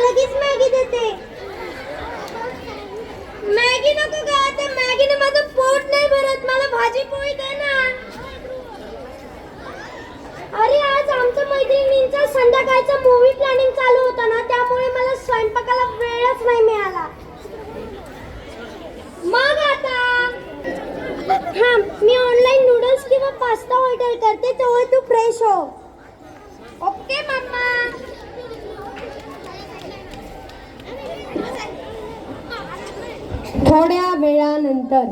लगेच मॅगी नको का त्या मॅगीने माझं पोट नाही भरत मला भाजी पोळी दे ना अरे आज आमच्या मैत्रिणींचा संध्याकाळचा मूवी प्लॅनिंग चालू होता ना त्यामुळे मला स्वयंपाकाला वेळच नाही मिळाला मग आता थांब मी ऑनलाईन नूडल्स किंवा पास्ता ऑर्डर करते तेव्हा तू फ्रेश हो ओके मम्मा थोड्या वेळानंतर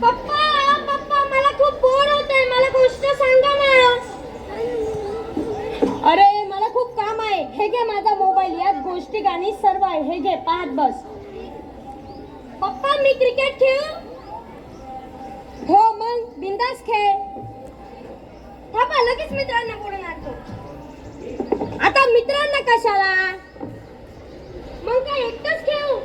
पप्पा पप्पा मला खूप बोर होत आहे मला गोष्ट सांगा ना अरे मला खूप काम आहे हे घे माझा मोबाईल यात गोष्टी गाणी सर्व आहे. हे घे पाहत बस. पप्पा मी क्रिकेट खेळू? हो मग बिंदास खेळ. थांबा लगेच मित्रांना बोलून आणतो. आता मित्रांना कशाला? मग काय एकटाच खेळू?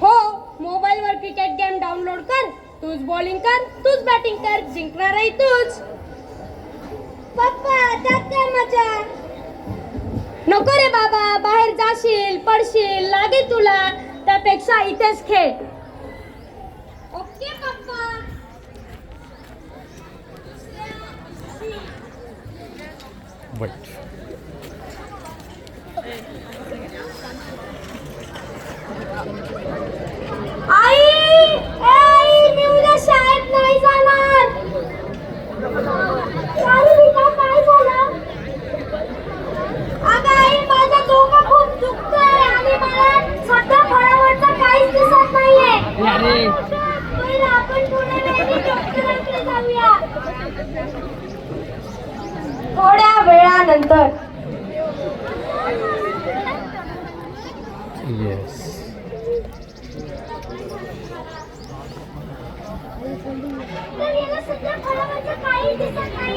हो मोबाईल वर क्रिकेट गेम डाउनलोड कर. तूच बॉलिंग कर तूच बॅटिंग कर. जिंकणारही तूच. पप्पा त्यात काय मजा? नको रे बाबा बाहेर जाशील पडशील लागेल तुला. त्यापेक्षा इथेच खेळ. ओके पप्पा. Wait. आई थोड्या वेळानंतर. काहीच दिसत नाही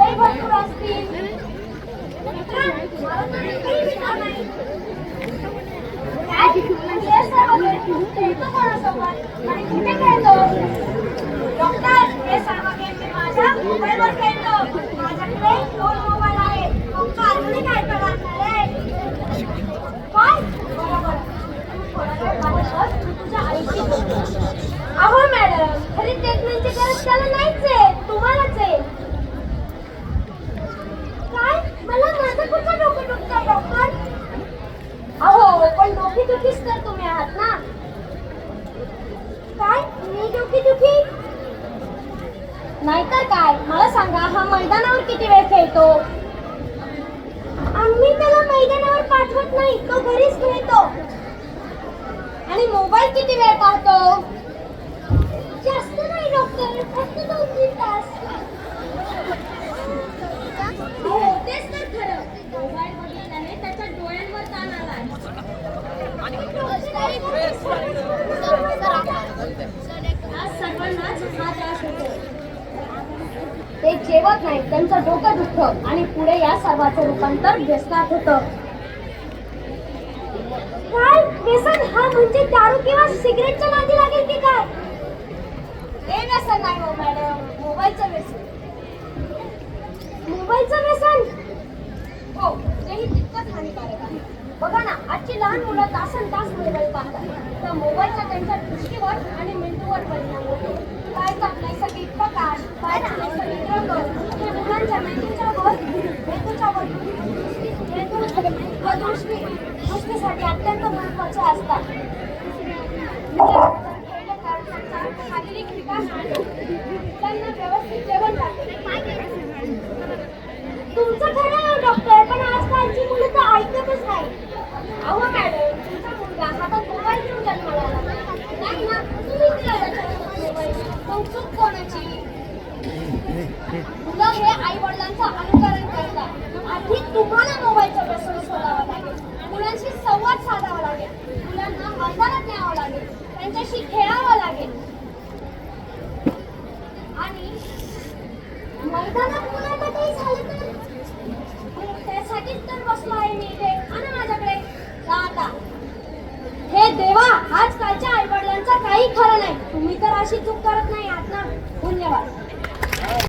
खेळतो कोणासोबत? आणि कुठे खेळतो? डॉक्टर, हे मी माझ्या मोबाईलवर खेळतो. माझ्याकडे दोन मोबाईल आहेत. अजूनही काय बरोबर. तुझ्या अहो मॅडम खरी ट्रीटमेंटची गरज त्याला आहे तुम्हालाच आहे काय मला माझं कुठं डोकं दुखतं डॉक्टर अहो पण डोकी दुखीच तर तुम्ही आहात ना काय मी डोकी दुखी नाहीतर काय मला सांगा हा मैदानावर किती वेळ खेळतो? आम्ही त्याला मैदानावर पाठवत नाही तो घरीच खेळतो. आणि मोबाईल किती वेळ पाहतो जास्त नाही डॉक्टर फक्त दोन तीन तास हो तेच तर खरं मोबाईल बघितल्याने त्याच्या डोळ्यांवर ताण आलाय आज सर्वांनाच हा त्रास होतो ते जेवत नाही त्यांचं डोकं दुखतं आणि पुढे या सर्वाचं रूपांतर व्यसनात होतं. काय? व्यसन हा म्हणजे दारू किंवा सिगरेटच्या नादी लागेल की काय? ते व्यसन नाही हो मॅडम. मोबाईलचं व्यसन. मोबाईलचं व्यसन? हो तेही तितकंच हानिकारक आहे. बघा ना आजची लहान मुलं तासन तास मोबाईल पाहतात त्या मोबाईलचा त्यांच्या दृष्टीवर आणि मेंदूवर परिणाम होतो कायचा नैसर्गिक प्रकाश बाहेरचे नैसर्गिक रंग हे मुलांच्या मेंदूच्या वर मेंदूच्या वर दृष्टी दृष्टीसाठी अत्यंत महत्त्वाचे असतात पण कोणाची? मुलं हे आई वडिलांचं अनुकरण करतात. आधी तुम्हाला मोबाईलचा व्यसन सोडावा लागेल. मुलांशी संवाद साधावा लागेल. मुलांना मैदानात न्यावं लागेल. त्यांच्याशी खेळावं लागेल. आणि मैदानात मुलांना काही झालं काही खरं नाही. तुम्ही तर अशी चूक करत नाही आहात ना. धन्यवाद.